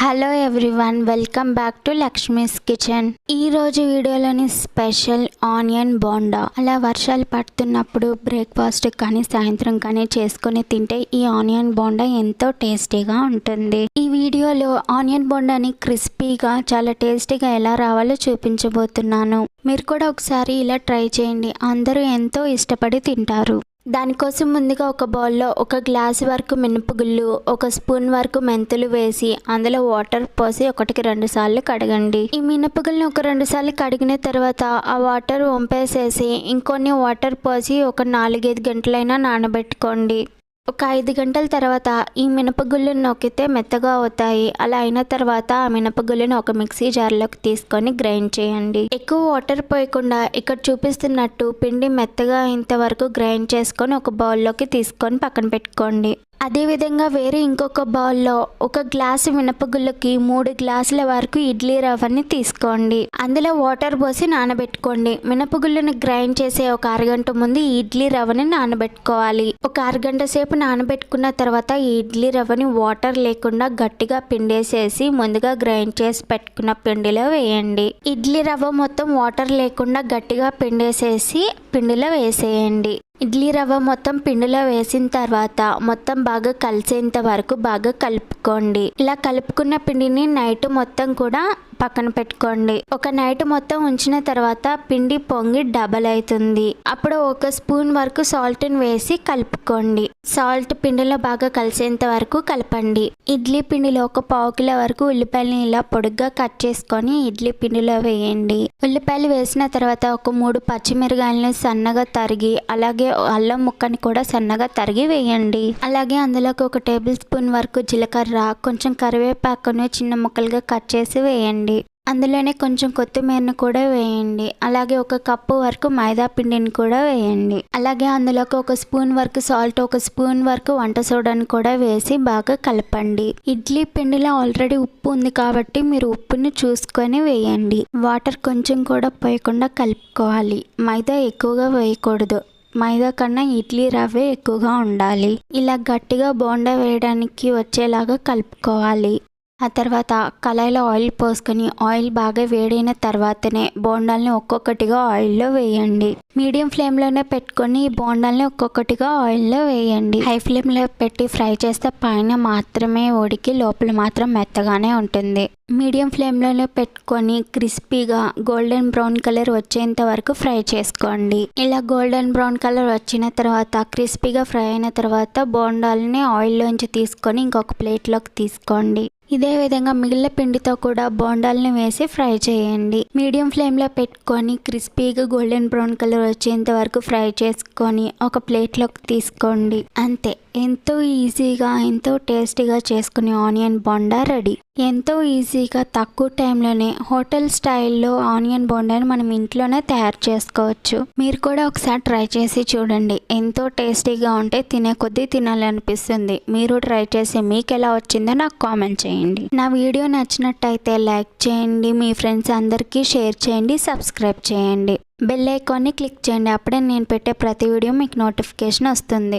Hello everyone welcome back to Lakshmi's kitchen ఈ రోజు వీడియోలోని స్పెషల్ ఆనియన్ బోండా అలా వర్షాలు పడుతున్నప్పుడు బ్రేక్ఫాస్ట్ కానీ సాయంత్రం కానీ చేసుకొని తింటే ఈ ఆనియన్ బోండా ఎంతో టేస్టీగా ఉంటుంది. ఈ వీడియోలో ఆనియన్ బోండాని క్రిస్పీగా చాలా టేస్టీగా ఎలా రావాలో చూపించబోతున్నాను. మీరు కూడా ఒకసారి ఇలా ట్రై చేయండి. అందరూ ఎంతో ఇష్టపడి తింటారు. దానికోసం ముందుగా ఒక బౌల్లో ఒక గ్లాస్ వరకు మినపగుళ్ళు ఒక స్పూన్ వరకు మెంతులు వేసి అందులో వాటర్ పోసి ఒకటికి రెండు సార్లు కడగండి. ఈ మినపగుళ్ళని ఒక రెండు సార్లు కడిగిన తర్వాత ఆ వాటర్ వంపేసేసి ఇంకొన్ని వాటర్ పోసి ఒక నాలుగైదు గంటలైనా నానబెట్టుకోండి. ఒక ఐదు గంటల తర్వాత ఈ మినపగుళ్ళను నొక్కితే మెత్తగా అవుతాయి. అలా అయిన తర్వాత ఆ మినపగుళ్ళను ఒక మిక్సీ జార్లోకి తీసుకొని గ్రైండ్ చేయండి. ఎక్కువ వాటర్ పోయకుండా ఇక్కడ చూపిస్తున్నట్టు పిండి మెత్తగా అయ్యేంత వరకు గ్రైండ్ చేసుకొని ఒక బౌల్లోకి తీసుకొని పక్కన పెట్టుకోండి. అదేవిధంగా వేరే ఇంకొక బౌల్లో ఒక గ్లాసు మినపగుళ్ళకి మూడు గ్లాసుల వరకు ఇడ్లీ రవ్వని తీసుకోండి. అందులో వాటర్ పోసి నానబెట్టుకోండి. మినపగుళ్ళని గ్రైండ్ చేసే ఒక అరగంట ముందు ఇడ్లీ రవ్వని నానబెట్టుకోవాలి. ఒక అరగంట సేపు నానబెట్టుకున్న తర్వాత ఈ ఇడ్లీ రవ్వని వాటర్ లేకుండా గట్టిగా పిండేసేసి ముందుగా గ్రైండ్ చేసి పెట్టుకున్న పిండిలో వేయండి. ఇడ్లీ రవ్వ మొత్తం వాటర్ లేకుండా గట్టిగా పిండేసేసి పిండిలో వేసేయండి. ఇడ్లీ రవ్వ మొత్తం పిండిలో వేసిన తర్వాత మొత్తం బాగా కలిసేంత వరకు బాగా కలుపుకోండి. ఇలా కలుపుకున్న పిండిని నైట్ మొత్తం కూడా పక్కన పెట్టుకోండి. ఒక నైట్ మొత్తం ఉంచిన తర్వాత పిండి పొంగి డబల్ అవుతుంది. అప్పుడు ఒక స్పూన్ వరకు సాల్ట్ని వేసి కలుపుకోండి. సాల్ట్ పిండిలో బాగా కలిసేంత వరకు కలపండి. ఇడ్లీ పిండిలో ఒక పావు కిలో వరకు ఉల్లిపాయలని ఇలా పొడుగ్గా కట్ చేసుకొని ఇడ్లీ పిండిలో వేయండి. ఉల్లిపాయలు వేసిన తర్వాత ఒక మూడు పచ్చిమిరకాయలని సన్నగా తరిగి అలాగే అల్లం ముక్కని కూడా సన్నగా తరిగి వేయండి. అలాగే అందులోకి ఒక టేబుల్ స్పూన్ వరకు జీలకర్ర కొంచెం కరివేపాకును చిన్న ముక్కలుగా కట్ చేసి వేయండి. అందులోనే కొంచెం కొత్తిమీరని కూడా వేయండి. అలాగే ఒక కప్పు వరకు మైదా పిండిని కూడా వేయండి. అలాగే అందులోకి ఒక స్పూన్ వరకు సాల్ట్ ఒక స్పూన్ వరకు వంట సోడాని కూడా వేసి బాగా కలపండి. ఇడ్లీ పిండిలో ఆల్రెడీ ఉప్పు ఉంది కాబట్టి మీరు ఉప్పుని చూసుకొని వేయండి. వాటర్ కొంచెం కూడా పోయకుండా కలుపుకోవాలి. మైదా ఎక్కువగా వేయకూడదు. మైదా కన్నా ఇడ్లీ రవ్వే ఎక్కువగా ఉండాలి. ఇలా గట్టిగా బోండా వేయడానికి వచ్చేలాగా కలుపుకోవాలి. ఆ తర్వాత కళాయిలో ఆయిల్ పోసుకొని ఆయిల్ బాగా వేడైన తర్వాతనే బోండాల్ని ఒక్కొక్కటిగా ఆయిల్లో వేయండి. మీడియం ఫ్లేమ్లోనే పెట్టుకొని ఈ బోండాల్ని ఒక్కొక్కటిగా ఆయిల్లో వేయండి. హై ఫ్లేమ్లో పెట్టి ఫ్రై చేస్తే పైన మాత్రమే ఉడికి లోపల మాత్రం మెత్తగానే ఉంటుంది. మీడియం ఫ్లేమ్లోనే పెట్టుకొని క్రిస్పీగా గోల్డెన్ బ్రౌన్ కలర్ వచ్చేంత వరకు ఫ్రై చేసుకోండి. ఇలా గోల్డెన్ బ్రౌన్ కలర్ వచ్చిన తర్వాత క్రిస్పీగా ఫ్రై అయిన తర్వాత బోండాలని ఆయిల్లోంచి తీసుకొని ఇంకొక ప్లేట్లోకి తీసుకోండి. ఇదే విధంగా మిగిలిన పిండితో కూడా బోండాలని వేసి ఫ్రై చేయండి. మీడియం ఫ్లేమ్లో పెట్టుకొని క్రిస్పీగా గోల్డెన్ బ్రౌన్ కలర్ వచ్చేంత వరకు ఫ్రై చేసుకొని ఒక ప్లేట్లోకి తీసుకోండి. అంతే. ఎంతో ఈజీగా ఎంతో టేస్టీగా చేసుకునే ఆనియన్ బోండా రెడీ. ఎంతో ఈజీగా తక్కువ టైంలోనే హోటల్ స్టైల్లో ఆనియన్ బొండాని మనం ఇంట్లోనే తయారు చేసుకోవచ్చు. మీరు కూడా ఒకసారి ట్రై చేసి చూడండి. ఎంతో టేస్టీగా ఉంటే తినే కొద్దీ తినాలనిపిస్తుంది. మీరు ట్రై చేసి మీకు ఎలా వచ్చిందో నాకు కామెంట్ చేయండి. నా వీడియో నచ్చినట్టయితే లైక్ చేయండి మీ ఫ్రెండ్స్ అందరికీ షేర్ చేయండి సబ్స్క్రైబ్ చేయండి. బెల్ ఐకాన్ని క్లిక్ చేయండి. అప్పుడే నేను పెట్టే ప్రతి వీడియో మీకు నోటిఫికేషన్ వస్తుంది.